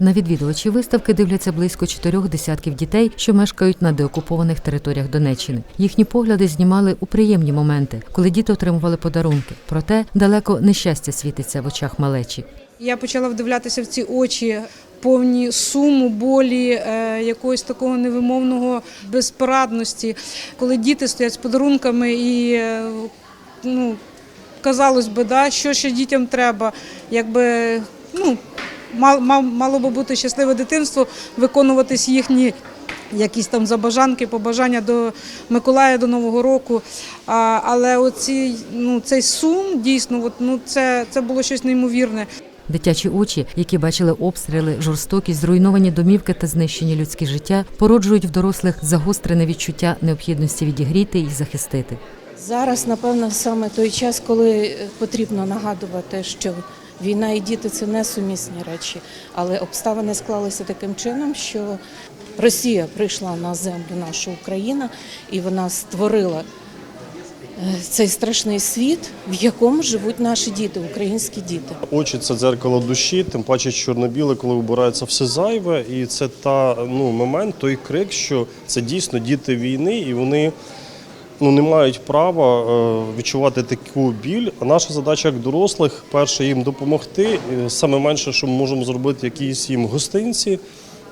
На відвідувачі виставки дивляться близько чотирьох десятків дітей, що мешкають на деокупованих територіях Донеччини. Їхні погляди знімали у приємні моменти, коли діти отримували подарунки. Проте далеко нещастя світиться в очах малечі. Я почала вдивлятися в ці очі, повні суму, болі, е, якогось такого невимовного безпорадності, коли діти стоять з подарунками і е, ну, казалось би, да, що ще дітям треба, якби ну, мало би бути щасливе дитинство, виконуватись їхні. Якісь там забажанки, побажання до Миколая до Нового року. А, але оці, ну, цей сум дійсно, от, ну, це, це було щось неймовірне. Дитячі очі, які бачили обстріли, жорстокість, зруйновані домівки та знищені людські життя, породжують в дорослих загострене відчуття необхідності відігріти і захистити. Зараз, напевно, саме той час, коли потрібно нагадувати, що війна і діти це несумісні речі, але обставини склалися таким чином, що Росія прийшла на землю нашу Україну і вона створила е, цей страшний світ, в якому живуть наші діти, українські діти. Очі це дзеркало душі, тим паче чорно-біле, коли вибирається все зайве, і це та ну момент, той крик, що це дійсно діти війни, і вони ну не мають права е, відчувати таку біль. А наша задача як дорослих, перше їм допомогти. Саме менше, що ми можемо зробити, якісь їм гостинці.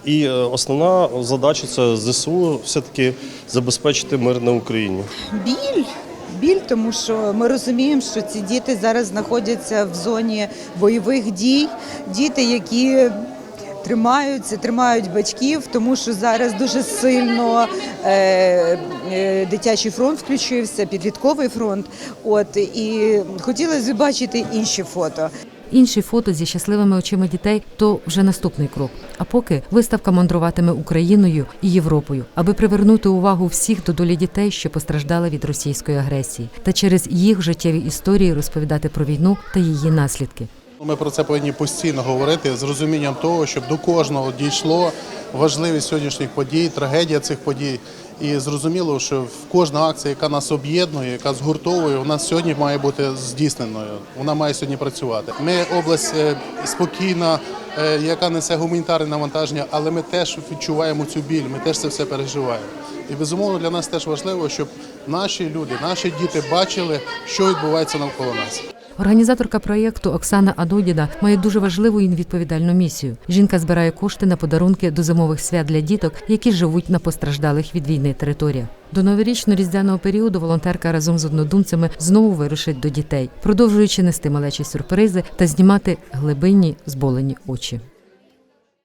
І е, основна задача це ЗСУ все-таки забезпечити мир на Україні. біль. Біль, тому що ми розуміємо, що ці діти зараз знаходяться в зоні бойових дій. Діти, які тримаються, тримають батьків, тому що зараз дуже сильно е, е, дитячий фронт включився, підлітковий фронт. От і хотілося бачити інші фото. Інші фото зі щасливими очима дітей то вже наступний крок. А поки виставка мандруватиме Україною і Європою, аби привернути увагу всіх до долі дітей, що постраждали від російської агресії, та через їх життєві історії розповідати про війну та її наслідки. Ми про це повинні постійно говорити з розумінням того, щоб до кожного дійшло важливість сьогоднішніх подій, трагедія цих подій. І зрозуміло, що кожна акція, яка нас об'єднує, яка згуртовує, вона сьогодні має бути здійсненою. Вона має сьогодні працювати. Ми область е, спокійна, е, яка несе гуманітарне навантаження, але ми теж відчуваємо цю біль, ми теж це все переживаємо. І безумовно для нас теж важливо, щоб наші люди, наші діти бачили, що відбувається навколо нас. Організаторка проєкту Оксана Адодіна має дуже важливу і відповідальну місію. Жінка збирає кошти на подарунки до зимових свят для діток, які живуть на постраждалих від війни територіях. До новорічно-різдвяного періоду волонтерка разом з однодумцями знову вирушить до дітей, продовжуючи нести малечі сюрпризи та знімати глибинні зболені очі.